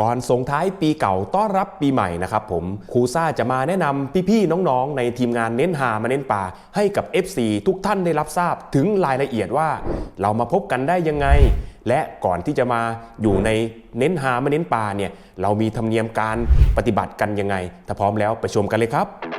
ก่อนส่งท้ายปีเก่าต้อนรับปีใหม่นะครับผมครูซ่าจะมาแนะนำพี่ๆน้องๆ ในทีมงานเน้นหามาเน้นป่า ให้กับ FC ทุกท่านได้รับทราบถึงรายละเอียดว่า เรามาพบกันได้ยังไง และก่อนที่จะมาอยู่ในเน้นหามาเน้นป่าเนี่ยเรามีธรรมเนียมการปฏิบัติกันยังไง ถ้าพร้อมแล้วไปชมกันเลยครับ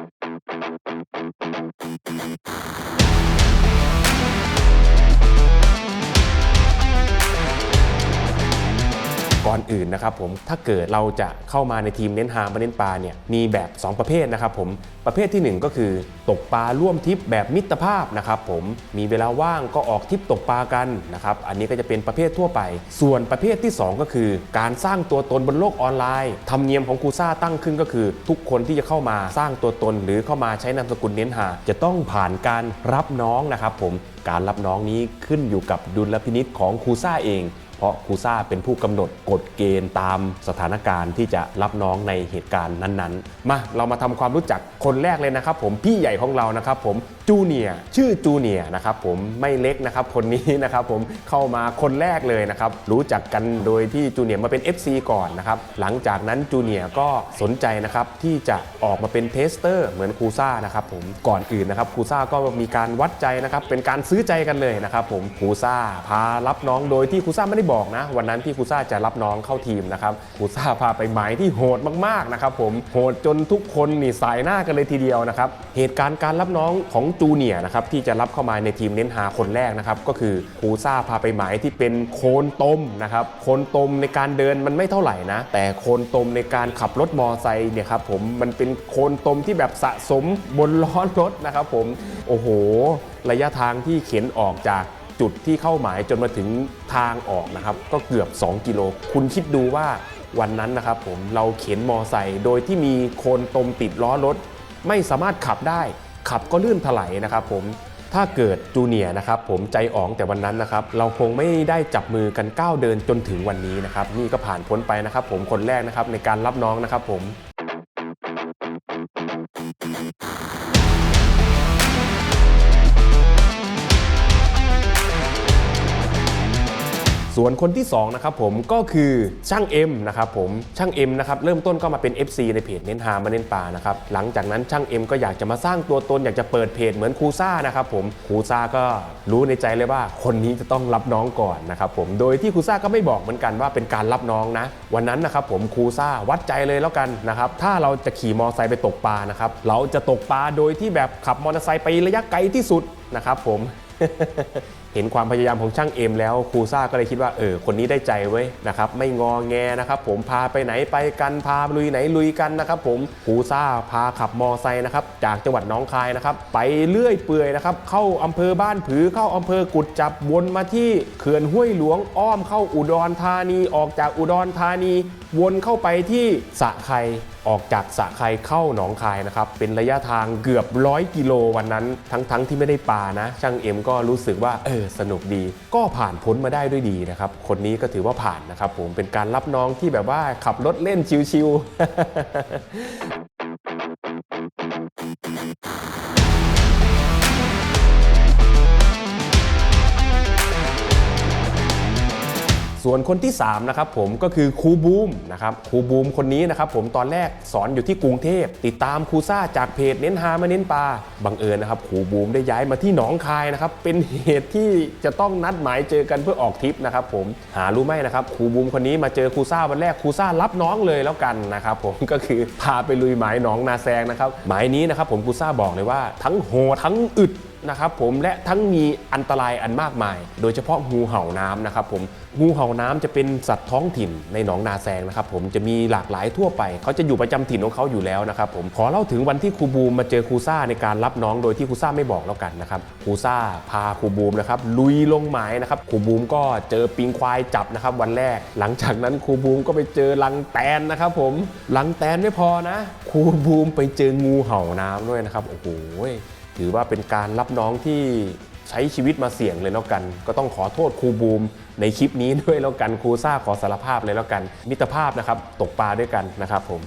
อนอื่นนะครับผมถ้าเกิดเราจะเข้ามาในทีมเน้นหามาเน้นปลาเนี่ยมีแบบ 2 ประเภทนะครับผมประเภทที่ 1 ก็คือ ตกปลาร่วมทิปแบบมิตรภาพนะครับผมมีเวลาว่างก็ออกทิปตกปลากันนะครับอันนี้ก็จะเป็นประเภททั่วไป ส่วนประเภทที่ 2 ก็คือ การสร้างตัวตนบนโลกออนไลน์ธรรมเนียมของครูซ่าตั้งขึ้นก็คือ ทุกคนที่จะเข้ามาสร้างตัวตน หรือเข้ามาใช้นามสกุลเน้นหา จะต้องผ่านการรับน้องนะครับผมการรับน้องนี้ขึ้นอยู่กับดุลพินิษของครูซ่าเอง เพราะครูซ่าเป็นผู้กำหนดกฎเกณฑ์ตามสถานการณ์ที่จะรับน้องในเหตุการณ์นั้นๆ มาเรามาทำความรู้จักคนแรกเลยนะครับ ผมพี่ใหญ่ของเรานะครับผมจูเนียชื่อจูเนียนะครับผมไม่เล็กนะครับคนนี้นะครับผมเข้ามาคนแรกเลยนะครับรู้จักกันโดยที่จูเนียมาเป็น FC ก่อนนะครับหลังจากนั้นจูเนียก็สนใจนะครับที่จะออกมาเป็นเทสเตอร์เหมือนครูซ่านะครับผมก่อนอื่นนะครับครูซ่าก็มีการวัดใจนะครับเป็นการซื้อใจกันเลยนะครับผมครูซ่าพารับน้องโดยที่ครูซ่าไม่ได้บอกนะ วันนั้นที่ครูซ่าจะรับน้องเข้าทีมนะครับครูซ่าพาไปหมายที่โหดมากๆนะครับผมโหดจนทุกคนนี่สายหน้ากันเลยทีเดียวนะครับเหตุการณ์การรับน้องของจูเนียร์นะครับที่จะรับเข้ามาในทีมเน้นหาคนแรกนะครับก็คือครูซ่าพาไปหมายที่เป็นโคนตมนะครับโคนตมในการเดินมันไม่เท่าไหร่นะ แต่โคนตมในการขับรถมอไซค์เนี่ยครับผมมันเป็นโคนตมที่แบบสะสมบนล้อรถนะครับผมโอ้โห ระยะทางที่เข็นออกจาก จุดที่เข้าหมายจนมาถึงทางออกนะครับ ก็เกือบ 2 กิโล คุณคิดดูว่าวันนั้นนะครับผมเราเข็นมอไซค์โดยที่มีโคนตมติดล้อรถ ไม่สามารถขับได้ ขับก็ลื่นถลายนะครับผมถ้าเกิดจูเนียร์นะครับผมใจอ่องแต่วันนั้นนะครับ เราคงไม่ได้จับมือกันก้าวเดินจนถึงวันนี้นะครับ นี่ก็ผ่านพ้นไปนะครับ ผมคนแรกนะครับในการรับน้องนะครับผม ส่วนคนที่2นะครับผมก็คือช่างเอ็มนะครับผมช่างเอ็มนะครับเริ่มต้นก็มาเป็น FC ในเพจเน้นหามาเน้นป่านะครับหลังจากนั้นช่างเอ็มก็อยากจะมาสร้างตัวตนอยากจะเปิดเพจเหมือนครูซ่านะครับผมครูซ่าก็รู้ในใจเลยว่า คนนี้จะต้องรับน้องก่อนนะครับผมโดยที่ครูซ่าก็ไม่บอกเหมือนกันว่าเป็นการรับน้องนะ วันนั้นนะครับผมครูซ่าวัดใจเลยแล้วกันนะครับถ้าเราจะขี่มอเตอร์ไซค์ไปตกปลานะครับเราจะตกปลาโดยที่แบบขับมอเตอร์ไซค์ไประยะไกลที่สุดนะครับผม เห็นความพยายามของช่างเอ็มแล้วครูซ่าก็เลยคิดว่าเออคนนี้ได้ใจเว้นะครับไม่งอแงนะครับผมพาไปไหนไปกันพาลุยไหนลุยกันนะครับผมครูซ่าพาขับมอไซค์นะครับจากจังหวัดน้องคายนะครับไปเรื่อยเปื่อยนะครับเข้าอำเภอบ้านผือเข้าอำเภอกุดจับวนมาที่เขื่อนห้วยหลวงอ้อมเข้าอุดรธานีออกจากอุดรธานีวนเข้าไปที่สะไครออกจากสะไครเข้าหนองคายนะครับ เป็นระยะทางเกือบร้อยกิโลวันนั้น ทั้งๆที่ไม่ได้ปลานะ ช่างเอ็มก็รู้สึกว่าเออสนุกดี ก็ผ่านพ้นมาได้ด้วยดีนะครับ คนนี้ก็ถือว่าผ่านนะครับผมเป็นการรับน้องที่แบบว่าขับรถเล่นชิวๆ ส่วนคนที่3นะครับผมก็คือครูบูมนะครับครูบูมคนนี้นะครับผมตอนแรกสอนอยู่ที่กรุงเทพ ติดตามครูซ่าจากเพจเน้นหามาเน้นปลาบังเอิญนะครับครูบูมได้ย้ายมาที่หนองคายนะครับเป็นเหตุที่จะต้องนัดหมายเจอกันเพื่อออกทริปนะครับผมหารู้ไหมนะครับครูบูมคนนี้มาเจอครูซ่าวันแรกครูซ่ารับน้องเลยแล้วกันนะครับผมก็คือพาไปลุยหมายหนองนาแซงนะครับหมายนี้นะครับผมครูซ่าบอกเลยว่าทั้งโหดทั้งอึดนะครับผมและทั้งมีอันตรายอันมากมาย โดยเฉพาะงูเห่าน้ำนะครับผมงูเห่าน้ำจะเป็นสัตว์ท้องถิ่นในหนองนาแซงนะครับผมจะมีหลากหลายทั่วไป เขาจะอยู่ประจำถิ่นของเขาอยู่แล้วนะครับผมขอเล่าถึงวันที่ครูบูมมาเจอครูซ่าในการรับน้องโดยที่ครูซ่าไม่บอกแล้วกันนะครับครูซ่าพาครูบูมนะครับลุยลงหมายนะครับครูบูมก็เจอปิงควายจับนะครับวันแรก หลังจากนั้นครูบูมก็ไปเจอลังแตนนะครับผมลังแตนไม่พอนะครูบูมไปเจองูเห่าน้ำด้วยนะครับโอ้โห ถือว่าเป็นการรับน้องที่ใช้ชีวิตมาเสี่ยงเลยแล้วกัน ก็ต้องขอโทษครูบูมในคลิปนี้ด้วยแล้วกันครูซ่าขอสารภาพเลยแล้วกัน มิตรภาพนะครับตกปลาด้วยกันนะครับผม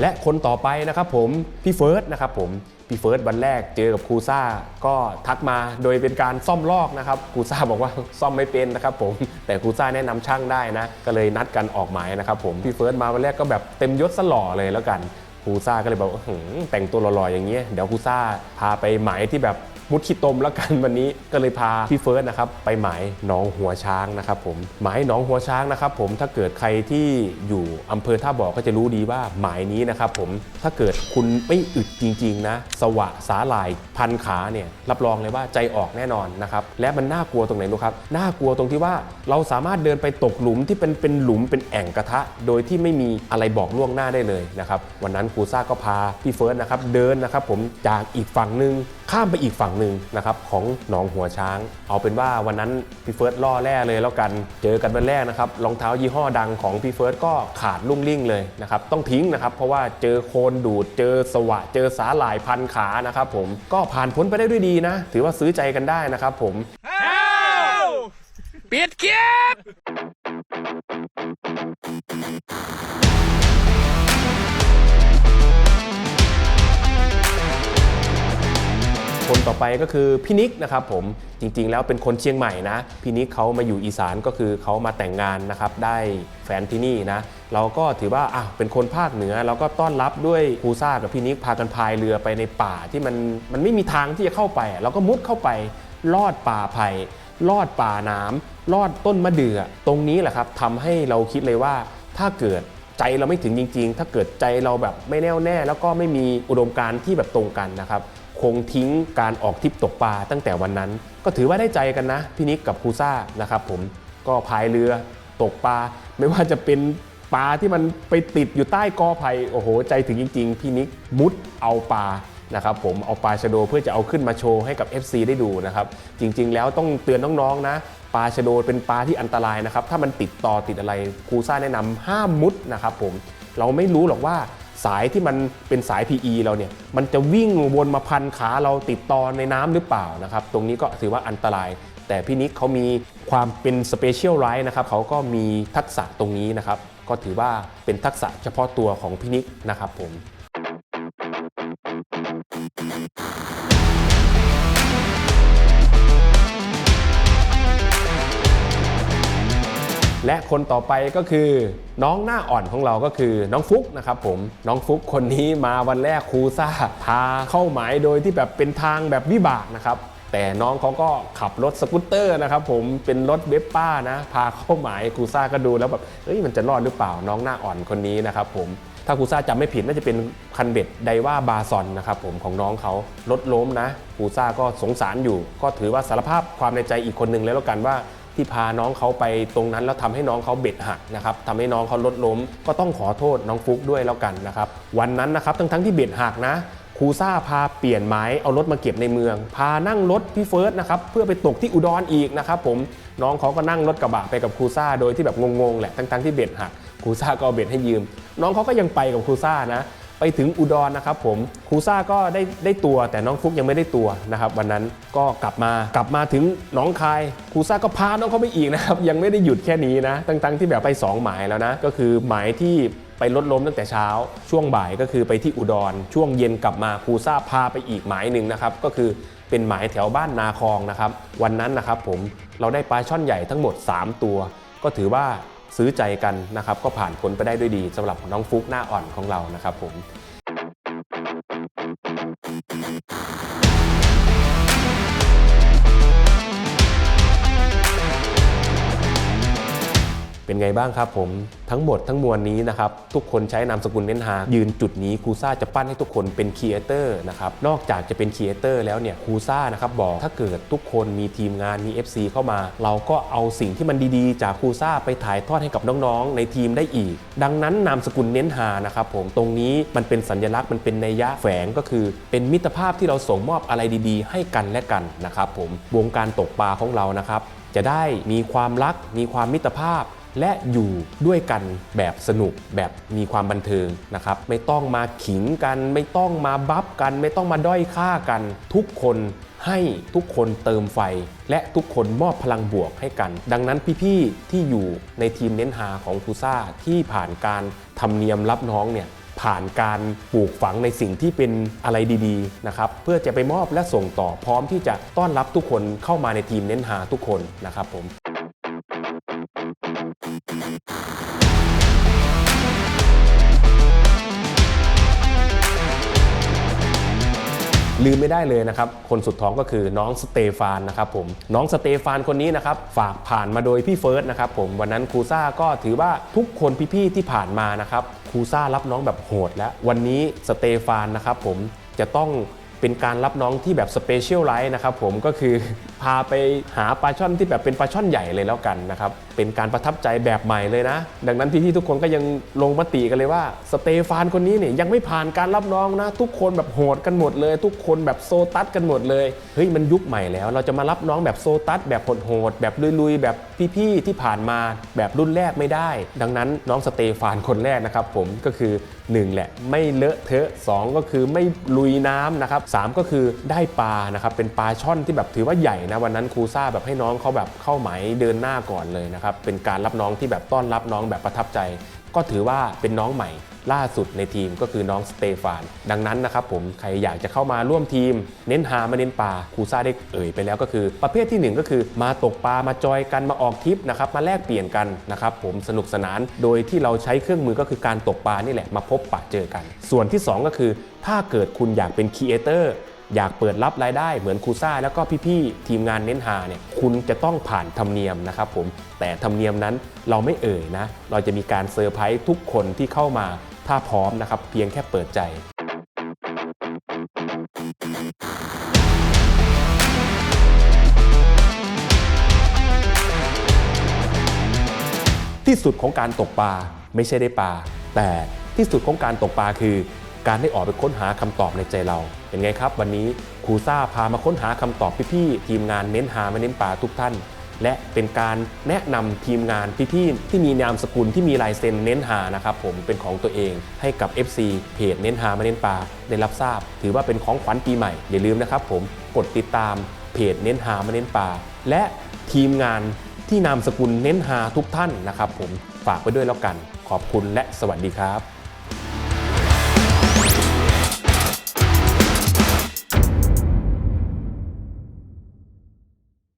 และคนต่อไปนะครับผมพี่เฟิร์สนะครับผมพี่เฟิร์สวันแรกเจอกับครูซ่าก็ทักมาโดยเป็นการซ่อมลอกนะครับครูซ่าบอกว่าซ่อมไม่เป็นนะครับผมแต่ครูซ่าแนะนำช่างได้นะก็เลยนัดกันออกหมายนะครับผมพี่เฟิร์สมาวันแรกก็แบบเต็มยศสล่อเลยแล้วกันครูซ่าก็เลยบอกแต่งตัวหล่อๆอย่างเงี้ยเดี๋ยวครูซ่าพาไปหมายที่แบบ มุดขี้ตมแล้วกันวันนี้ก็เลยพาพี่เฟิร์สนะครับไปหมายหนองหัวช้างนะครับผมหมายหนองหัวช้างนะครับผมถ้าเกิดใครที่อยู่อำเภอท่าบ่อก็จะรู้ดีว่าหมายนี้นะครับผมถ้าเกิดคุณไม่อึดจริงๆนะสวะสาหร่ายพันขาเนี่ยรับรองเลยว่าใจออกแน่นอนนะครับและมันน่ากลัวตรงไหนรู้ครับน่ากลัวตรงที่ว่าเราสามารถเดินไปตกหลุมที่เป็นเป็นหลุมเป็นแอ่งกระทะ โดยที่ไม่มีอะไรบอกล่วงหน้าได้เลยนะครับวันนั้นครูซ่าก็พาพี่เฟิร์สนะครับเดินนะครับผมจากอีกฝั่งหนึ่งข้ามไปอีกฝั่งหนึ่งนะครับของหนองหัวช้าง เอาเป็นว่าวันนั้นพี่เฟิร์สล่อแร่เลยแล้วกันเจอกันวันแรกนะครับรองเท้ายี่ห้อดังของพี่เฟิร์สก็ขาดลุ่งลิ่งเลยนะครับต้องทิ้งนะครับเพราะว่าเจอโคนดูดเจอสวะเจอสาหร่ายพันขานะครับผมก็ผ่านพ้นไปได้ด้วยดีนะ ถือว่าซื้อใจกันได้นะครับผมปิดคลิป คนต่อไปก็คือพี่นิกนะครับผมจริงๆ แล้วเป็นคนเชียงใหม่นะพี่นิกเขามาอยู่อีสานก็คือเขามาแต่งงานนะครับได้แฟนที่นี่นะเราก็ถือว่าอะเป็นคนภาคเหนือเราก็ต้อนรับด้วยครูซ่ากับพี่นิกพากันพายเรือไปในป่าที่มันมันไม่มีทางที่จะเข้าไป เราก็มุดเข้าไปลอดป่าไผ่ลอดป่าน้ำลอดต้นมะเดื่อตรงนี้แหละครับทำให้เราคิดเลยว่าถ้าเกิดใจเราไม่ถึงจริง ๆ ถ้าเกิดใจเราแบบไม่แน่วแน่ แล้วก็ไม่มีอุดมการณ์ที่แบบตรงกันนะครับ คงทิ้งการออกทริปตกปลาตั้งแต่วันนั้น ก็ถือว่าได้ใจกันนะพี่นิกกับครูซ่านะครับผมก็พายเรือตกปลาไม่ว่าจะเป็นปลาที่มันไปติดอยู่ใต้กอไผ่โอ้โห ใจถึงจริง ๆ พี่นิกมุดเอาปลานะครับผมเอาปลาชะโดเพื่อจะเอาขึ้นมาโชว์ให้กับ FC ได้ดูนะครับจริง ๆ แล้วต้องเตือนน้องๆนะปลาชะโดเป็นปลาที่อันตรายนะครับถ้ามันติดต่อติดอะไรครูซ่าแนะนำห้ามมุดนะครับผมเราไม่รู้หรอกว่า สายที่มันเป็นสาย PE เราเนี่ยมันจะวิ่งวนมาพันขาเราติดตอนในน้ำหรือเปล่านะครับ ตรงนี้ก็ถือว่าอันตราย แต่พี่นิกเขามีความเป็นสเปเชียลไรท์นะครับเขาก็มีทักษะตรงนี้นะครับ ก็ถือว่าเป็นทักษะเฉพาะตัวของพี่นิกนะครับผม และคนต่อไปก็คือน้องหน้าอ่อนของเราก็คือน้องฟุกนะครับผมน้องฟุกคนนี้มาวันแรกครูซ่าพาเข้าหมายโดยที่แบบเป็นทางแบบวิบากนะครับแต่น้องเขาก็ขับรถสกูตเตอร์นะครับผมเป็นรถเวสป้านะ พาเข้าหมายครูซ่าก็ดูแล้วแบบเฮ้ยมันจะรอดหรือเปล่าน้องหน้าอ่อนคนนี้นะครับผมถ้าครูซ่าจำไม่ผิดน่าจะเป็นคันเบ็ดไดว่าบาซอนนะครับผมของน้องเขารถล้มนะครูซ่าก็สงสารอยู่ ก็ถือว่าสารภาพความในใจอีกคนหนึ่งแล้วกันว่า ที่พาน้องเขาไปตรงนั้นแล้วทำให้น้องเขาเบ็ดหักนะครับทำให้น้องเขาลดล้ม ก็ต้องขอโทษน้องฟุกด้วยแล้วกันนะครับ วันนั้นนะครับทั้งทั้งๆที่เบ็ดหักนะครูซ่าพาเปลี่ยนไม้เอารถมาเก็บในเมือง พานั่งรถพี่เฟิร์สนะครับเพื่อไปตกที่อุดรอีกนะครับผมน้องเขาก็นั่งรถกระบะไปกับครูซ่าโดยที่แบบงงๆแหละทั้งๆที่เบ็ดหักครูซ่าก็เอาเบ็ดให้ยืม น้องเขาก็ยังไปกับครูซ่านะ ไปถึงอุดรนะครับผมครูซ่าก็ได้ได้ตัวแต่น้องฟุกยังไม่ได้ตัวนะครับวันนั้นก็กลับมากลับมาถึงหนองคายครูซ่าก็พาน้องเขาไปอีกนะครับยังไม่ได้หยุดแค่นี้นะตั้งๆที่แบบไป 2 หมายแล้วนะก็คือหมายที่ไปลดล้มตั้งแต่เช้า ช่วงบ่ายก็คือไปที่อุดร ช่วงเย็นกลับมาครูซ่าพาไปอีกหมายหนึ่งนะครับก็คือเป็นหมายแถวบ้านนาคองนะครับวันนั้นนะครับผมเราได้ปลาช่อนใหญ่ทั้งหมด 3 ตัว ก็ถือว่า ซื้อใจกันนะครับก็ผ่านพ้นไปได้ด้วยดีสำหรับน้องฟุกหน้าอ่อนของเรานะครับผม เป็นไงบ้างครับผมทั้งหมดทั้งมวลนี้นะครับทุกคนใช้นามสกุลเน้นหา ยืนจุดนี้ครูซ่าจะปั้นให้ทุกคนเป็นครีเอเตอร์นะครับนอกจากจะเป็นครีเอเตอร์แล้วเนี่ยครูซ่านะครับบอกถ้าเกิดทุกคนมีทีมงานมี FC เข้ามา เราก็เอาสิ่งที่มันดีๆ จากครูซ่าไปถ่ายทอดให้กับน้องๆ ในทีมได้อีก ดังนั้นนามสกุลเน้นหานะครับผมตรงนี้มันเป็นสัญลักษณ์มันเป็นนัยยะแฝงก็คือ เป็นมิตรภาพที่เราส่งมอบอะไรดีๆ ให้กันและกันนะครับผมวงการตกปลาของเรานะครับจะได้มีความรักมีความมิตรภาพ และอยู่ด้วยกันแบบสนุกแบบมีความบันเทิงนะครับ ไม่ต้องมาขิงกัน ไม่ต้องมาบัฟกัน ไม่ต้องมาด้อยค่ากัน ทุกคนให้ทุกคนเติมไฟ และทุกคนมอบพลังบวกให้กัน ดังนั้นพี่ๆที่อยู่ในทีมเน้นหาของครูซ่าที่ผ่านการทำเนียมรับน้องเนี่ยผ่านการปลูกฝังในสิ่งที่เป็นอะไรดีๆนะครับเพื่อจะไปมอบและส่งต่อพร้อมที่จะต้อนรับทุกคนเข้ามาในทีมเน้นหาทุกคนนะครับผม ลืมไม่ได้เลยนะครับ คนสุดท้องก็คือน้องสเตฟานนะครับผม น้องสเตฟานคนนี้นะครับ ฝากผ่านมาโดยพี่เฟิร์สนะครับผม วันนั้นครูซ่าก็ถือว่าทุกคนพี่ๆที่ผ่านมานะครับ ครูซ่ารับน้องแบบโหดแล้ว วันนี้สเตฟานนะครับผมจะต้องเป็นการรับน้องที่แบบสเปเชียลไลท์นะครับผมก็คือพาไปหาปลาช่อนที่แบบเป็นปลาช่อนใหญ่เลยแล้วกันนะครับ เป็นการประทับใจแบบใหม่เลยนะ ดังนั้นพี่ๆทุกคนก็ยังลงมติกันเลยว่า สเตฟานคนนี้เนี่ยยังไม่ผ่านการรับน้องนะ ทุกคนแบบโหดกันหมดเลย ทุกคนแบบโซตัสกันหมดเลยเฮ้ยมันยุคใหม่แล้ว เราจะมารับน้องแบบโซตัสแบบโหดๆแบบลุยๆ แบบพี่ๆที่ผ่านมาแบบรุ่นแรกไม่ได้ ดังนั้นน้องสเตฟานคนแรกนะครับผมก็คือ 1 แหละไม่เลอะเทอะ 2 ก็คือไม่ลุยน้ำนะครับสามก็คือได้ปลานะครับเป็นปลาช่อนที่แบบถือว่าใหญ่นะวันนั้นครูซ่าแบบให้น้องเขาแบบเข้าไหมเดินหน้าก่อนเลยนะครับเป็นการรับน้องที่แบบต้อนรับน้องแบบประทับใจ ก็ถือว่าเป็นน้องใหม่ล่าสุดในทีมก็คือน้องสเตฟาน ดังนั้นนะครับผมใครอยากจะเข้ามาร่วมทีม เน้นหามาเน้นปลาครูซ่าได้เอ่ยไปแล้วก็คือ ประเภทที่หนึ่งก็คือ มาตกปลามาจอยกันมาออกทริปนะครับมาแลกเปลี่ยนกันนะครับผมสนุกสนานโดยที่เราใช้เครื่องมือก็คือการตกปลานี่แหละมาพบปะเจอกัน ส่วนที่สองก็คือ ถ้าเกิดคุณอยากเป็นครีเอเตอร์ อยากเปิดรับรายได้เหมือนครูซ่า แล้วก็พี่ๆทีมงานเน้นหาเนี่ยคุณจะต้องผ่านธรรมเนียมนะครับผมแต่ธรรมเนียมนั้นเราไม่เอ่ยนะ เราจะมีการเซอร์ไพรส์ทุกคนที่เข้ามาถ้าพร้อมนะครับ เพียงแค่เปิดใจที่สุดของการตกปลาไม่ใช่ได้ปลาแต่ที่สุดของการตกปลาคือ การได้ออกไปค้นหาคำตอบในใจเรา เป็นไงครับ วันนี้ครูซ่าพามาค้นหาคำตอบพี่ๆทีมงานเน้นหามาเน้นปลาทุกท่าน และเป็นการแนะนำทีมงานพี่ๆที่มีนามสกุลที่มีลายเซ็นเน้นหานะครับผมเป็นของตัวเองให้กับ FC เพจเน้นหามาเน้นปลาได้รับทราบ ถือว่าเป็นของขวัญปีใหม่อย่าลืมนะครับผมกดติดตามเพจเน้นหามาเน้นปลาและทีมงานที่นามสกุลเน้นหาทุกท่านนะครับผมฝากไว้ด้วยแล้วกัน ขอบคุณและสวัสดีครับ